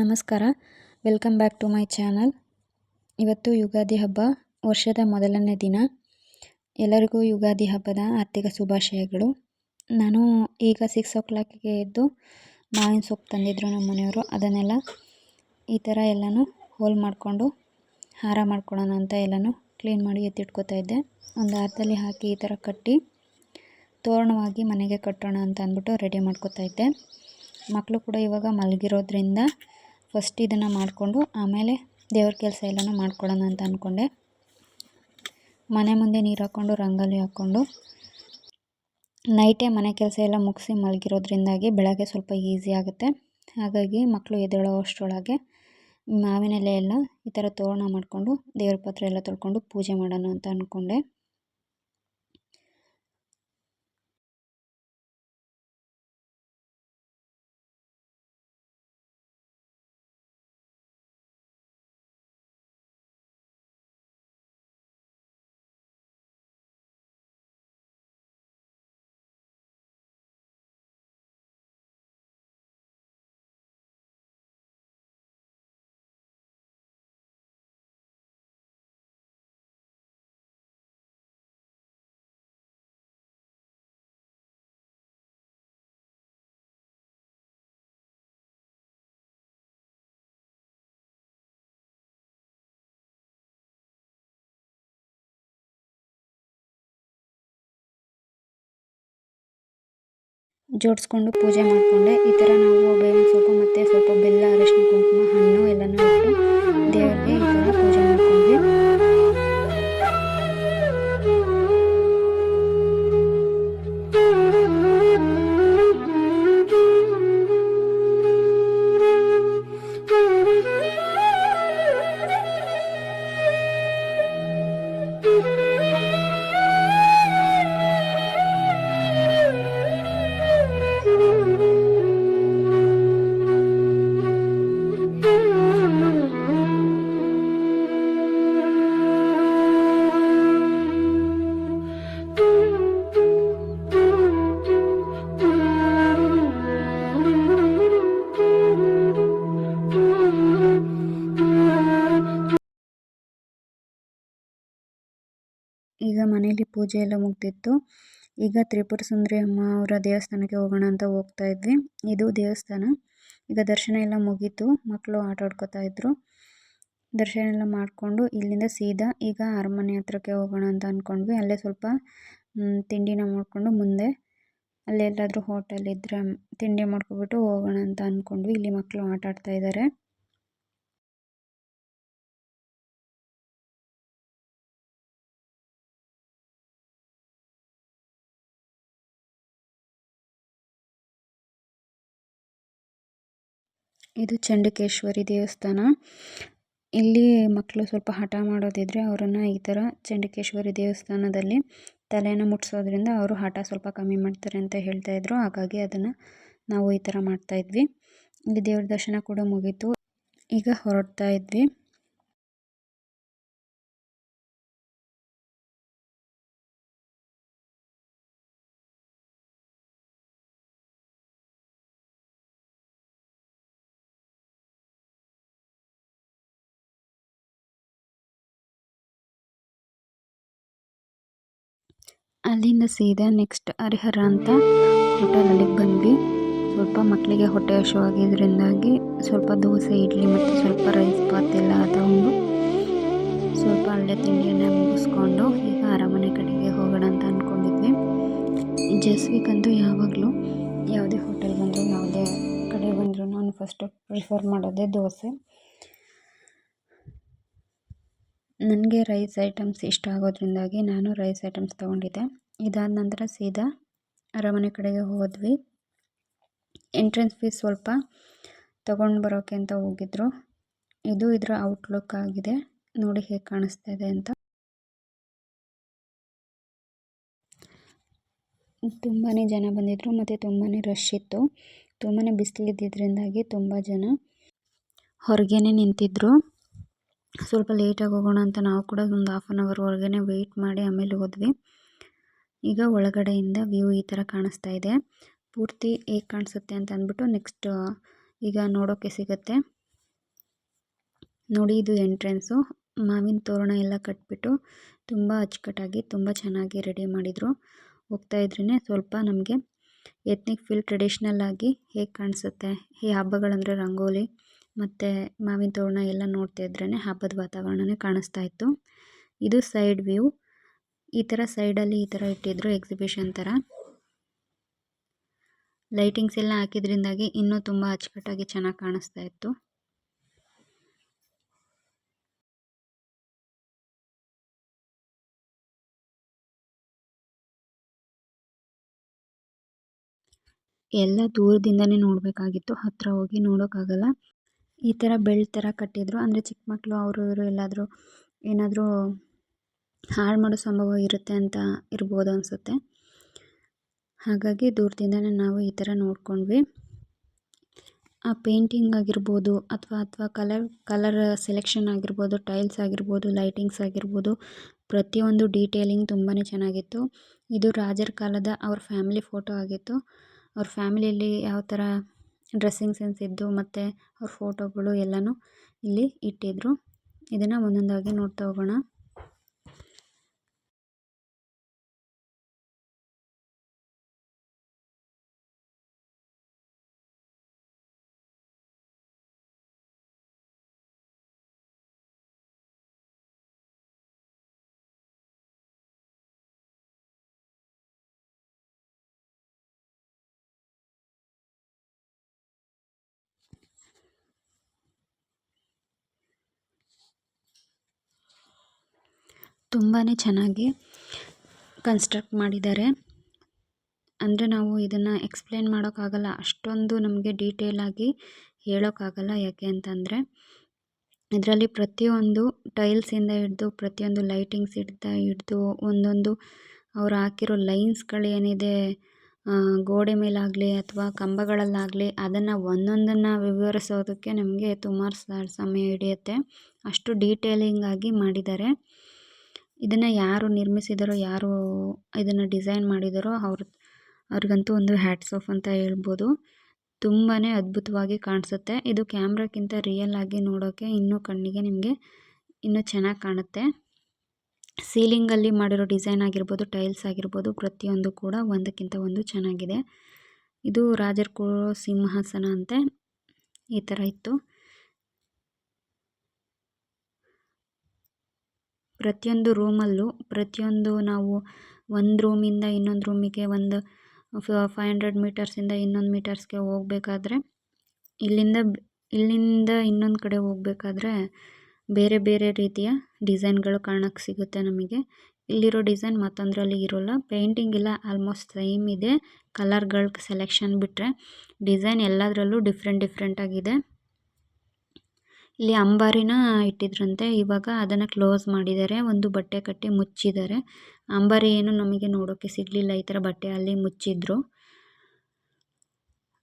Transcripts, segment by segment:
ನಮಸ್ಕಾರ. Welcome back to my channel. ಇವತ್ತು ಯುಗಾದಿ ಹಬ್ಬ, ವರ್ಷದ ಮೊದಲನೇ ದಿನ. ಎಲ್ಲರಿಗೂ ಯುಗಾದಿ ಹಬ್ಬದ ಆರ್ಥಿಕ ಶುಭಾಶಯಗಳು. ನಾನು ಈಗ ಸಿಕ್ಸ್ ಓ ಕ್ಲಾಕಿಗೆ ಎದ್ದು ಮಾವಿನ ಸೊಪ್ಪು ತಂದಿದ್ರು ನಮ್ಮ ಮನೆಯವರು. ಅದನ್ನೆಲ್ಲ ಈ ಥರ ಎಲ್ಲನೂ ಹೋಲ್ ಮಾಡಿಕೊಂಡು, ಹಾರ ಮಾಡ್ಕೊಳ್ಳೋಣ ಅಂತ ಎಲ್ಲನೂ ಕ್ಲೀನ್ ಮಾಡಿ ಎತ್ತಿಟ್ಕೋತಾ ಇದ್ದೆ. ಒಂದು ಹಾರದಲ್ಲಿ ಹಾಕಿ ಈ ಥರ ಕಟ್ಟಿ, ತೋರಣವಾಗಿ ಮನೆಗೆ ಕಟ್ಟೋಣ ಅಂತ ಅಂದ್ಬಿಟ್ಟು ರೆಡಿ ಮಾಡ್ಕೋತಾ ಇದ್ದೆ. ಮಕ್ಕಳು ಕೂಡ ಇವಾಗ ಮಲಗಿರೋದ್ರಿಂದ ಫಸ್ಟ್ ಇದನ್ನು ಮಾಡಿಕೊಂಡು ಆಮೇಲೆ ದೇವ್ರ ಕೆಲಸ ಎಲ್ಲನೂ ಮಾಡ್ಕೊಳ್ಳೋಣ ಅಂತ ಅಂದ್ಕೊಂಡೆ ಮನೆ ಮುಂದೆ ನೀರು ಹಾಕ್ಕೊಂಡು ರಂಗೋಲಿ ಹಾಕ್ಕೊಂಡು ನೈಟೇ ಮನೆ ಕೆಲಸ ಎಲ್ಲ ಮುಗಿಸಿ ಮಲಗಿರೋದ್ರಿಂದಾಗಿ ಬೆಳಗ್ಗೆ ಸ್ವಲ್ಪ ಈಸಿ ಆಗುತ್ತೆ. ಹಾಗಾಗಿ ಮಕ್ಕಳು ಎದ್ದೇಳೋ ಅಷ್ಟರೊಳಗೆ ಮಾವಿನ ಎಲೆ ಎಲ್ಲ ಈ ಥರ ತೋರಣ ಮಾಡಿಕೊಂಡು, ದೇವ್ರ ಪಾತ್ರೆ ಎಲ್ಲ ತೊಳ್ಕೊಂಡು ಪೂಜೆ ಮಾಡೋಣ ಅಂತ ಅಂದ್ಕೊಂಡೆ ಜೋಡಿಸ್ಕೊಂಡು ಪೂಜೆ ಮಾಡಿಕೊಂಡೆ. ಈ ಥರ ನಾವು ಬೇವಿನ ಸೊಪ್ಪು ಮತ್ತು ಸ್ವಲ್ಪ ಬೆಲ್ಲ, ಅರಿಶಿನ, ಕುಂಕುಮ, ಹಣ್ಣು ಎಲ್ಲನೂ ಪೂಜೆ ಎಲ್ಲ ಮುಗ್ದಿತ್ತು. ಈಗ ತ್ರಿಪುರ ಸುಂದರಿ ಅಮ್ಮ ಅವರ ದೇವಸ್ಥಾನಕ್ಕೆ ಹೋಗೋಣ ಅಂತ ಹೋಗ್ತಾ ಇದ್ವಿ. ಇದು ದೇವಸ್ಥಾನ. ಈಗ ದರ್ಶನ ಎಲ್ಲ ಮುಗೀತು. ಮಕ್ಕಳು ಆಟ ಆಡ್ಕೋತಾ ಇದ್ರು. ದರ್ಶನ ಎಲ್ಲ ಮಾಡಿಕೊಂಡು ಇಲ್ಲಿಂದ ಸೀದಾ ಈಗ ಅರಮನೆ ಹತ್ರಕ್ಕೆ ಹೋಗೋಣ ಅಂತ ಅಂದ್ಕೊಂಡ್ವಿ ಅಲ್ಲೇ ಸ್ವಲ್ಪ ತಿಂಡಿನ ಮಾಡಿಕೊಂಡು ಮುಂದೆ ಅಲ್ಲೆಲ್ಲಾದರೂ ಹೋಟೆಲ್ ಇದ್ದರೆ ತಿಂಡಿ ಮಾಡ್ಕೊಬಿಟ್ಟು ಹೋಗೋಣ ಅಂತ ಅಂದ್ಕೊಂಡ್ವಿ ಇಲ್ಲಿ ಮಕ್ಕಳು ಆಟ ಆಡ್ತಾ ಇದ್ದಾರೆ ಇದು ಚಂಡಿಕೇಶ್ವರಿ ದೇವಸ್ಥಾನ. ಇಲ್ಲಿ ಮಕ್ಕಳು ಸ್ವಲ್ಪ ಹಠ ಮಾಡೋದಿದ್ರೆ ಅವರನ್ನು ಈ ಥರ ಚಂಡಿಕೇಶ್ವರಿ ದೇವಸ್ಥಾನದಲ್ಲಿ ತಲೆಯನ್ನು ಮುಟ್ಸೋದ್ರಿಂದ ಅವರು ಹಠ ಸ್ವಲ್ಪ ಕಮ್ಮಿ ಮಾಡ್ತಾರೆ ಅಂತ ಹೇಳ್ತಾ ಇದ್ರು. ಹಾಗಾಗಿ ಅದನ್ನು ನಾವು ಈ ಥರ ಮಾಡ್ತಾ ಇದ್ವಿ. ಇಲ್ಲಿ ದೇವ್ರ ದರ್ಶನ ಕೂಡ ಮುಗೀತು. ಈಗ ಹೊರಡ್ತಾ ಇದ್ವಿ. ಅಲ್ಲಿಂದ ಸೀದಾ ನೆಕ್ಸ್ಟ್ ಹರಿಹರ ಅಂತ ಹೋಟೆಲಲ್ಲಿ ಬಂದ್ವಿ. ಸ್ವಲ್ಪ ಮಕ್ಕಳಿಗೆ ಹೊಟ್ಟೆ ಹಸಿವಾಗಿದ್ದರಿಂದಾಗಿ ಸ್ವಲ್ಪ ದೋಸೆ, ಇಡ್ಲಿ ಮತ್ತು ಸ್ವಲ್ಪ ರೈಸ್ ಬಾತ್ ಎಲ್ಲ ತಗೊಂಡು ಸ್ವಲ್ಪ ಅಲ್ಲೇ ತಿಂಡಿಯನ್ನು ಮುಗಿಸ್ಕೊಂಡು ಈಗ ಅರಮನೆ ಕಡೆಗೆ ಹೋಗೋಣ ಅಂತ ಅಂದ್ಕೊಂಡಿದ್ವಿ ಜಸ್ವಿಗಂತೂ ಯಾವಾಗಲೂ ಯಾವುದೇ ಹೋಟೆಲ್ ಬಂದರೂ, ಯಾವುದೇ ಕಡೆ ಬಂದರೂ ನಾನು ಫಸ್ಟು ಪ್ರಿಫರ್ ಮಾಡೋದೇ ದೋಸೆ. ನನಗೆ ರೈಸ್ ಐಟಮ್ಸ್ ಇಷ್ಟ ಆಗೋದ್ರಿಂದಾಗಿ ನಾನು ರೈಸ್ ಐಟಮ್ಸ್ ತೊಗೊಂಡಿದ್ದೆ. ಇದಾದ ನಂತರ ಸೀದಾ ಅರಮನೆ ಕಡೆಗೆ ಹೋದ್ವಿ. ಎಂಟ್ರೆನ್ಸ್ ಫೀಸ್ ಸ್ವಲ್ಪ ತಗೊಂಡು ಬರೋಕೆ ಅಂತ ಹೋಗಿದ್ರು. ಇದು ಇದರ ಔಟ್ಲುಕ್ ಆಗಿದೆ. ನೋಡಿ ಹೇಗೆ ಕಾಣಿಸ್ತಾ ಇದೆ ಅಂತ. ತುಂಬಾ ಜನ ಬಂದಿದ್ರು ಮತ್ತು ತುಂಬಾ ರಶ್ ಇತ್ತು. ತುಂಬಾ ಬಿಸಿಲಿದ್ದರಿಂದಾಗಿ ತುಂಬ ಜನ ಹೊರಗೇನೆ ನಿಂತಿದ್ದರು ಸ್ವಲ್ಪ ಲೇಟಾಗಿ ಹೋಗೋಣ ಅಂತ ನಾವು ಕೂಡ ಒಂದು ಹಾಫ್ ಆನ್ ಅವರ್ ಹೊರಗೇನೆ ವೆಯ್ಟ್ ಮಾಡಿ ಆಮೇಲೆ ಹೋದ್ವಿ. ಈಗ ಒಳಗಡೆಯಿಂದ ವ್ಯೂ ಈ ಥರ ಕಾಣಿಸ್ತಾ ಇದೆ. ಪೂರ್ತಿ ಹೇಗೆ ಕಾಣಿಸುತ್ತೆ ಅಂತ ಅಂದ್ಬಿಟ್ಟು ನೆಕ್ಸ್ಟ್ ಈಗ ನೋಡೋಕ್ಕೆ ಸಿಗುತ್ತೆ. ನೋಡಿ ಇದು ಎಂಟ್ರೆನ್ಸು ಮಾವಿನ ತೋರಣ ಎಲ್ಲ ಕಟ್ಬಿಟ್ಟು ತುಂಬ ಅಚ್ಚುಕಟ್ಟಾಗಿ ತುಂಬ ಚೆನ್ನಾಗಿ ರೆಡಿ ಮಾಡಿದರು. ಹೋಗ್ತಾ ಇದ್ರೇ ಸ್ವಲ್ಪ ನಮಗೆ ಎತ್ನಿಕ್ ಫೀಲ್ ಟ್ರೆಡಿಷ್ನಲ್ ಆಗಿ ಹೇಗೆ ಕಾಣಿಸುತ್ತೆ, ಈ ಹಬ್ಬಗಳಂದರೆ ರಂಗೋಲಿ ಮತ್ತು ಮಾವಿನ ತೋರಣ ಎಲ್ಲ ನೋಡ್ತಾ ಇದ್ರೇ ಹಬ್ಬದ ವಾತಾವರಣನೇ ಕಾಣಿಸ್ತಾ ಇತ್ತು. ಇದು ಸೈಡ್ ವ್ಯೂ ಈ ಥರ ಸೈಡಲ್ಲಿ ಈ ಥರ ಇಟ್ಟಿದ್ರು ಎಕ್ಸಿಬಿಷನ್ ಥರ. ಲೈಟಿಂಗ್ಸ್ ಎಲ್ಲ ಹಾಕಿದ್ರಿಂದಾಗಿ ಇನ್ನೂ ತುಂಬ ಅಚ್ಚುಕಟ್ಟಾಗಿ ಚೆನ್ನಾಗಿ ಕಾಣಿಸ್ತಾ ಇತ್ತು. ಎಲ್ಲ ದೂರದಿಂದನೇ ನೋಡಬೇಕಾಗಿತ್ತು ಹತ್ತಿರ ಹೋಗಿ ನೋಡೋಕ್ಕಾಗಲ್ಲ. ಈ ಥರ ಬೆಳ್ಳ ಥರ ಕಟ್ಟಿದ್ರು, ಅಂದರೆ ಚಿಕ್ಕ ಮಕ್ಕಳು ಅವರು ಇವರು ಎಲ್ಲಾದರೂ ಏನಾದರೂ ಹಾಳು ಮಾಡೋ ಸಂಭವ ಇರುತ್ತೆ ಅಂತ ಇರ್ಬೋದು ಅನಿಸುತ್ತೆ. ಹಾಗಾಗಿ ದೂರದಿಂದನೇ ನಾವು ಈ ಥರ ನೋಡ್ಕೊಂಡ್ವಿ. ಆ ಪೇಂಟಿಂಗ್ ಆಗಿರ್ಬೋದು ಅಥವಾ ಅಥವಾ ಕಲರ್ ಕಲರ್ ಸೆಲೆಕ್ಷನ್ ಆಗಿರ್ಬೋದು, ಟೈಲ್ಸ್ ಆಗಿರ್ಬೋದು, ಲೈಟಿಂಗ್ಸ್ ಆಗಿರ್ಬೋದು, ಪ್ರತಿಯೊಂದು ಡೀಟೇಲಿಂಗ್ ತುಂಬಾ ಚೆನ್ನಾಗಿತ್ತು. ಇದು ರಾಜರ ಕಾಲದ ಅವ್ರ ಫ್ಯಾಮಿಲಿ ಫೋಟೋ ಆಗಿತ್ತು. ಅವ್ರ ಫ್ಯಾಮಿಲಿಯಲ್ಲಿ ಯಾವ ಥರ ಡ್ರೆಸ್ಸಿಂಗ್ ಸೆನ್ಸ್ ಇದ್ದು ಮತ್ತು ಅವ್ರ ಫೋಟೋಗಳು ಎಲ್ಲನೂ ಇಲ್ಲಿ ಇಟ್ಟಿದ್ರು. ಇದನ್ನು ಒಂದೊಂದಾಗಿ ನೋಡ್ತಾ ಹೋಗೋಣ. ತುಂಬಾ ಚೆನ್ನಾಗಿ ಕನ್ಸ್ಟ್ರಕ್ಟ್ ಮಾಡಿದ್ದಾರೆ. ಅಂದರೆ ನಾವು ಇದನ್ನು ಎಕ್ಸ್ಪ್ಲೇನ್ ಮಾಡೋಕ್ಕಾಗಲ್ಲ, ಅಷ್ಟೊಂದು ನಮಗೆ ಡೀಟೇಲಾಗಿ ಹೇಳೋಕ್ಕಾಗಲ್ಲ ಯಾಕೆ ಅಂತಂದರೆ, ಇದರಲ್ಲಿ ಪ್ರತಿಯೊಂದು ಟೈಲ್ಸಿಂದ ಹಿಡಿದು, ಪ್ರತಿಯೊಂದು ಲೈಟಿಂಗ್ಸ್ ಹಿಡ್ದ ಹಿಡಿದು, ಒಂದೊಂದು ಅವ್ರು ಹಾಕಿರೋ ಲೈನ್ಸ್ಗಳೇನಿದೆ ಗೋಡೆ ಮೇಲಾಗಲಿ ಅಥವಾ ಕಂಬಗಳಲ್ಲಾಗಲಿ, ಅದನ್ನು ಒಂದೊಂದನ್ನು ವಿವರಿಸೋದಕ್ಕೆ ನಮಗೆ ಸುಮಾರು ಸಮಯ ಹಿಡಿಯುತ್ತೆ. ಅಷ್ಟು ಡೀಟೇಲಿಂಗಾಗಿ ಮಾಡಿದ್ದಾರೆ. ಇದನ್ನು ಯಾರು ನಿರ್ಮಿಸಿದರೋ, ಯಾರು ಇದನ್ನು ಡಿಸೈನ್ ಮಾಡಿದರೋ ಅವ್ರ, ಅವ್ರಿಗಂತೂ ಒಂದು ಹ್ಯಾಟ್ಸ್ ಆಫ್ ಅಂತ ಹೇಳ್ಬೋದು. ತುಂಬಾ ಅದ್ಭುತವಾಗಿ ಕಾಣಿಸುತ್ತೆ. ಇದು ಕ್ಯಾಮ್ರಾಕ್ಕಿಂತ ರಿಯಲ್ ಆಗಿ ನೋಡೋಕ್ಕೆ ಇನ್ನೂ ಕಣ್ಣಿಗೆ ನಿಮಗೆ ಇನ್ನೂ ಚೆನ್ನಾಗಿ ಕಾಣುತ್ತೆ. ಸೀಲಿಂಗಲ್ಲಿ ಮಾಡಿರೋ ಡಿಸೈನ್ ಆಗಿರ್ಬೋದು ಟೈಲ್ಸ್ ಆಗಿರ್ಬೋದು, ಪ್ರತಿಯೊಂದು ಕೂಡ ಒಂದಕ್ಕಿಂತ ಒಂದು ಚೆನ್ನಾಗಿದೆ. ಇದು ರಾಜರ ಕೂರೋ ಸಿಂಹಾಸನ ಅಂತೆ. ಈ ಥರ ಇತ್ತು. ಪ್ರತಿಯೊಂದು ರೂಮಲ್ಲೂ ಪ್ರತಿಯೊಂದು ನಾವು ಒಂದು ರೂಮಿಂದ ಇನ್ನೊಂದು ರೂಮಿಗೆ ಒಂದು ಫೈವ್ ಹಂಡ್ರೆಡ್ ಮೀಟರ್ಸಿಂದ ಇನ್ನೊಂದು ಮೀಟರ್ಸ್ಗೆ ಹೋಗ್ಬೇಕಾದ್ರೆ ಇಲ್ಲಿಂದ ಇಲ್ಲಿಂದ ಇನ್ನೊಂದು ಕಡೆ ಹೋಗ್ಬೇಕಾದ್ರೆ ಬೇರೆ ಬೇರೆ ರೀತಿಯ ಡಿಸೈನ್ಗಳು ಕಾಣಕ್ಕೆ ಸಿಗುತ್ತೆ ನಮಗೆ. ಇಲ್ಲಿರೋ ಡಿಸೈನ್ ಮತ್ತೊಂದರಲ್ಲಿ ಇರೋಲ್ಲ. ಪೇಂಟಿಂಗ್ ಎಲ್ಲ ಆಲ್ಮೋಸ್ಟ್ ಸೇಮ್ ಇದೆ. ಕಲರ್ಗಳ ಸೆಲೆಕ್ಷನ್ ಬಿಟ್ಟರೆ ಡಿಸೈನ್ ಎಲ್ಲದರಲ್ಲೂ ಡಿಫ್ರೆಂಟ್ ಡಿಫ್ರೆಂಟಾಗಿದೆ ಇಲ್ಲಿ ಅಂಬಾರಿನ ಇಟ್ಟಿದ್ರಂತೆ. ಇವಾಗ ಅದನ್ನ ಕ್ಲೋಸ್ ಮಾಡಿದ್ದಾರೆ. ಒಂದು ಬಟ್ಟೆ ಕಟ್ಟಿ ಮುಚ್ಚಿದ್ದಾರೆ. ಅಂಬಾರಿ ಏನು ನಮಗೆ ನೋಡೋಕೆ ಸಿಗ್ಲಿಲ್ಲ. ಈ ಥರ ಬಟ್ಟೆ ಅಲ್ಲಿ ಮುಚ್ಚಿದ್ರು.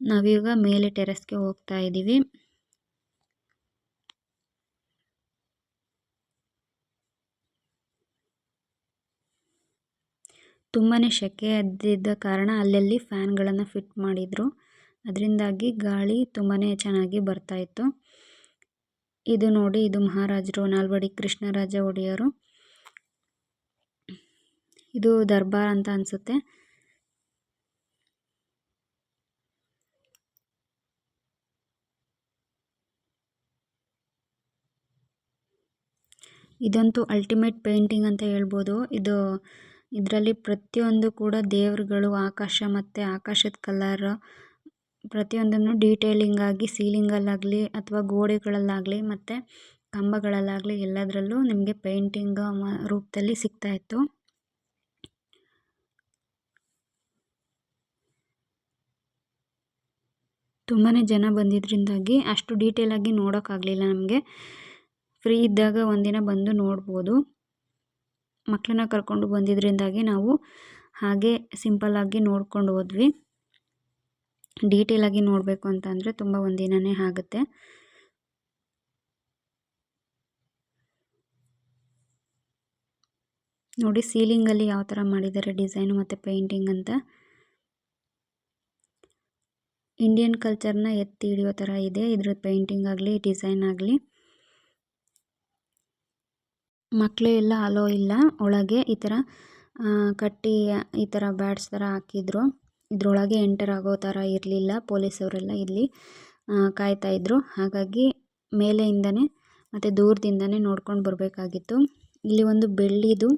ನಾವೀಗ ಮೇಲೆ ಟೆರೆಸ್ಗೆ ಹೋಗ್ತಾ ಇದ್ದೀವಿ ತುಂಬಾ ಶೆಕೆ ಎದ್ದಿದ್ದ ಕಾರಣ ಅಲ್ಲಲ್ಲಿ ಫ್ಯಾನ್ಗಳನ್ನು ಫಿಟ್ ಮಾಡಿದರು. ಅದರಿಂದಾಗಿ ಗಾಳಿ ತುಂಬಾ ಚೆನ್ನಾಗಿ ಬರ್ತಾಯಿತ್ತು ಇದು ನೋಡಿ, ಇದು ಮಹಾರಾಜರು, ನಾಲ್ವಡಿ ಕೃಷ್ಣರಾಜ ಒಡೆಯರು. ಇದು ದರ್ಬಾರ್ ಅಂತ ಅನಿಸುತ್ತೆ. ಇದಂತೂ ಅಲ್ಟಿಮೇಟ್ ಪೇಂಟಿಂಗ್ ಅಂತ ಹೇಳ್ಬೋದು. ಇದು ಇದರಲ್ಲಿ ಪ್ರತಿಯೊಂದು ಕೂಡ ದೇವರುಗಳು, ಆಕಾಶ ಮತ್ತು ಆಕಾಶದ ಕಲರ್ ಪ್ರತಿಯೊಂದನ್ನು ಡೀಟೇಲಿಂಗ್ ಆಗಿ ಸೀಲಿಂಗಲ್ಲಾಗಲಿ ಅಥವಾ ಗೋಡೆಗಳಲ್ಲಾಗಲಿ ಮತ್ತು ಕಂಬಗಳಲ್ಲಾಗಲಿ ಎಲ್ಲದರಲ್ಲೂ ನಿಮಗೆ ಪೇಂಟಿಂಗ್ ರೂಪದಲ್ಲಿ ಸಿಗ್ತಾ ಇತ್ತು. ತುಂಬಾ ಜನ ಬಂದಿದ್ದರಿಂದಾಗಿ ಅಷ್ಟು ಡೀಟೇಲಾಗಿ ನೋಡೋಕ್ಕಾಗಲಿಲ್ಲ ನಮಗೆ. ಫ್ರೀ ಇದ್ದಾಗ ಒಂದಿನ ಬಂದು ನೋಡ್ಬೋದು. ಮಕ್ಕಳನ್ನ ಕರ್ಕೊಂಡು ಬಂದಿದ್ದರಿಂದಾಗಿ ನಾವು ಹಾಗೆ ಸಿಂಪಲ್ಲಾಗಿ ನೋಡ್ಕೊಂಡು ಹೋದ್ವಿ. ಡೀಟೇಲಾಗಿ ನೋಡಬೇಕು ಅಂತ ಅಂದರೆ ತುಂಬ ಒಂದಿನನೇ ಆಗುತ್ತೆ. ನೋಡಿ ಸೀಲಿಂಗಲ್ಲಿ ಯಾವ ಥರ ಮಾಡಿದ್ದಾರೆ ಡಿಸೈನು ಮತ್ತು ಪೇಂಟಿಂಗ್ ಅಂತ. ಇಂಡಿಯನ್ ಕಲ್ಚರ್ನ ಎತ್ತಿ ಹಿಡಿಯೋ ಥರ ಇದೆ. ಇದ್ರ ಪೇಂಟಿಂಗ್ ಆಗಲಿ ಡಿಸೈನ್ ಆಗಲಿ. ಮಕ್ಕಳು ಎಲ್ಲ ಅಲೋ ಇಲ್ಲ. ಒಳಗೆ ಈ ಥರ ಕಟ್ಟಿ, ಈ ಥರ ಬ್ಯಾಟ್ಸ್ ಥರ ಹಾಕಿದ್ರು. ಇದರೊಳಗೆ ಎಂಟರ್ ಆಗೋ ಥರ ಇರಲಿಲ್ಲ, ಪೊಲೀಸವರೆಲ್ಲ ಇಲ್ಲಿ ಕಾಯ್ತಾ ಇದ್ದರು ಹಾಗಾಗಿ ಮೇಲೆಯಿಂದನೇ ಮತ್ತು ದೂರದಿಂದನೇ ನೋಡ್ಕೊಂಡು ಬರಬೇಕಾಗಿತ್ತು. ಇಲ್ಲಿ ಒಂದು ಬೆಳ್ಳಿದು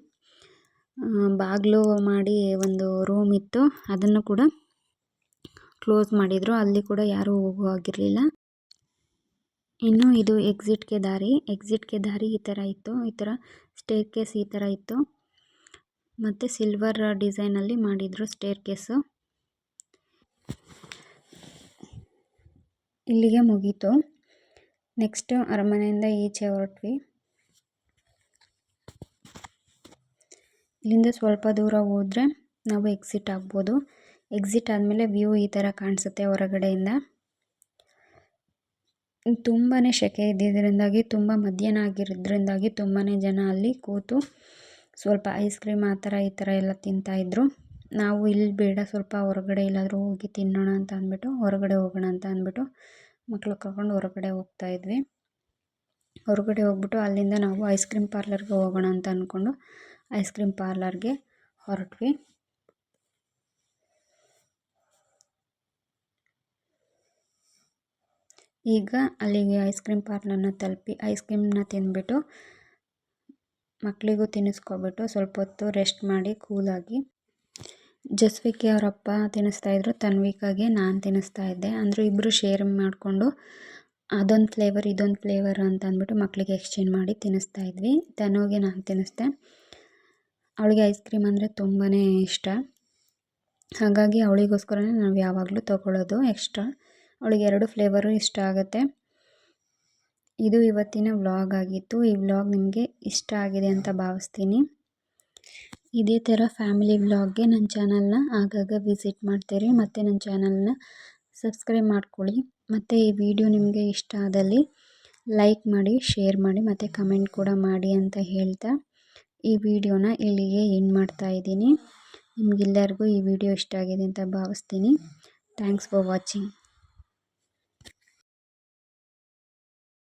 ಬಾಗಿಲು ಮಾಡಿ ಒಂದು ರೂಮ್ ಇತ್ತು. ಅದನ್ನು ಕೂಡ ಕ್ಲೋಸ್ ಮಾಡಿದರು. ಅಲ್ಲಿ ಕೂಡ ಯಾರೂ ಹೋಗೋ ಆಗಿರಲಿಲ್ಲ ಇನ್ನು ಇದು ಎಕ್ಸಿಟ್ಗೆ ದಾರಿ. ಎಕ್ಸಿಟ್ಗೆ ದಾರಿ ಈ ಥರ ಇತ್ತು. ಈ ಥರ ಸ್ಟೇರ್ ಕೇಸ್ ಈ ಥರ ಇತ್ತು. ಮತ್ತು ಸಿಲ್ವರ್ ಡಿಸೈನಲ್ಲಿ ಮಾಡಿದರು ಸ್ಟೇರ್ ಕೇಸು ಇಲ್ಲಿಗೆ ಮುಗೀತು. ನೆಕ್ಸ್ಟು ಅರಮನೆಯಿಂದ ಈಚೆ ಹೊರಟ್ವಿ. ಇಲ್ಲಿಂದ ಸ್ವಲ್ಪ ದೂರ ಹೋದರೆ ನಾವು ಎಕ್ಸಿಟ್ ಆಗ್ಬೋದು. ಎಕ್ಸಿಟ್ ಆದಮೇಲೆ ವ್ಯೂ ಈ ಥರ ಕಾಣಿಸುತ್ತೆ ಹೊರಗಡೆಯಿಂದ. ತುಂಬಾ ಸೆಕೆ ಇದ್ದಿದ್ದರಿಂದಾಗಿ ತುಂಬ ಮಧ್ಯಾಹ್ನ ಆಗಿರೋದ್ರಿಂದಾಗಿ ತುಂಬಾ ಜನ ಅಲ್ಲಿ ಕೂತು ಸ್ವಲ್ಪ ಐಸ್ ಕ್ರೀಮ್ ಆ ಥರ ಈ ಥರ ಎಲ್ಲ ತಿಂತಾಯಿದ್ರು ನಾವು ಇಲ್ಲಿ ಬೇಡ, ಸ್ವಲ್ಪ ಹೊರಗಡೆ ಎಲ್ಲಾದರೂ ಹೋಗಿ ತಿನ್ನೋಣ ಅಂತ ಅಂದ್ಬಿಟ್ಟು, ಹೊರಗಡೆ ಹೋಗೋಣ ಅಂತ ಅಂದ್ಬಿಟ್ಟು ಮಕ್ಳು ಕರ್ಕೊಂಡು ಹೊರಗಡೆ ಹೋಗ್ತಾಯಿದ್ವಿ ಹೊರಗಡೆ ಹೋಗ್ಬಿಟ್ಟು ಅಲ್ಲಿಂದ ನಾವು ಐಸ್ ಕ್ರೀಮ್ ಪಾರ್ಲರ್ಗೆ ಹೋಗೋಣ ಅಂತ ಅಂದ್ಕೊಂಡು ಐಸ್ ಕ್ರೀಮ್ ಪಾರ್ಲರ್ಗೆ ಹೊರಟ್ವಿ. ಈಗ ಅಲ್ಲಿಗೆ ಐಸ್ ಕ್ರೀಮ್ ಪಾರ್ಲರ್ನ ತಲುಪಿ ಐಸ್ ಕ್ರೀಮ್ನ ತಿಂದುಬಿಟ್ಟು ಮಕ್ಕಳಿಗೂ ತಿನ್ನಿಸ್ಕೊಬಿಟ್ಟು ಸ್ವಲ್ಪ ಹೊತ್ತು ರೆಸ್ಟ್ ಮಾಡಿ ಕೂಲಾಗಿ ಜಸ್ವಿಕೆ ಅವರಪ್ಪ ತಿನ್ನಿಸ್ತಾಯಿದ್ರು ತನ್ವಿಕಾಗೆ ನಾನು ತಿನ್ನಿಸ್ತಾ ಇದ್ದೆ. ಅಂದರೆ ಇಬ್ಬರು ಶೇರ್ ಮಾಡಿಕೊಂಡು ಅದೊಂದು ಫ್ಲೇವರ್ ಇದೊಂದು ಫ್ಲೇವರ್ ಅಂತ ಅಂದ್ಬಿಟ್ಟು ಮಕ್ಕಳಿಗೆ ಎಕ್ಸ್ಚೇಂಜ್ ಮಾಡಿ ತಿನ್ನಿಸ್ತಾ ಇದ್ವಿ. ತನೋಗೆ ನಾನು ತಿನ್ನಿಸ್ದೆ. ಅವಳಿಗೆ ಐಸ್ ಕ್ರೀಮ್ ಅಂದರೆ ತುಂಬಾ ಇಷ್ಟ. ಹಾಗಾಗಿ ಅವಳಿಗೋಸ್ಕರನೇ ನಾವು ಯಾವಾಗಲೂ ತೊಗೊಳ್ಳೋದು ಎಕ್ಸ್ಟ್ರಾ ಅವಳಿಗೆ ಎರಡು ಫ್ಲೇವರು ಇಷ್ಟ ಆಗುತ್ತೆ. ಇದು ಇವತ್ತಿನ ವ್ಲಾಗ್ ಆಗಿತ್ತು. ಈ ವ್ಲಾಗ್ ನಿಮಗೆ ಇಷ್ಟ ಆಗಿದೆ ಅಂತ ಭಾವಿಸ್ತೀನಿ. ಇದೇ ಥರ ಫ್ಯಾಮಿಲಿ ವ್ಲಾಗ್ಗೆ ನನ್ನ ಚಾನಲ್ನ ಆಗಾಗ ವಿಸಿಟ್ ಮಾಡ್ತೀರಿ. ಮತ್ತು ನನ್ನ ಚಾನಲ್ನ ಸಬ್ಸ್ಕ್ರೈಬ್ ಮಾಡ್ಕೊಳ್ಳಿ. ಮತ್ತು ಈ ವಿಡಿಯೋ ನಿಮಗೆ ಇಷ್ಟ ಆದಲ್ಲಿ ಲೈಕ್ ಮಾಡಿ, ಶೇರ್ ಮಾಡಿ, ಮತ್ತು ಕಮೆಂಟ್ ಕೂಡ ಮಾಡಿ ಅಂತ ಹೇಳ್ತಾ ಈ ವಿಡಿಯೋನ ಇಲ್ಲಿಗೆ ಎಂಡ್ ಮಾಡ್ತಾ ಇದ್ದೀನಿ. ನಿಮಗೆಲ್ಲರಿಗೂ ಈ ವಿಡಿಯೋ ಇಷ್ಟ ಆಗಿದೆ ಅಂತ ಭಾವಿಸ್ತೀನಿ. Thanks for watching.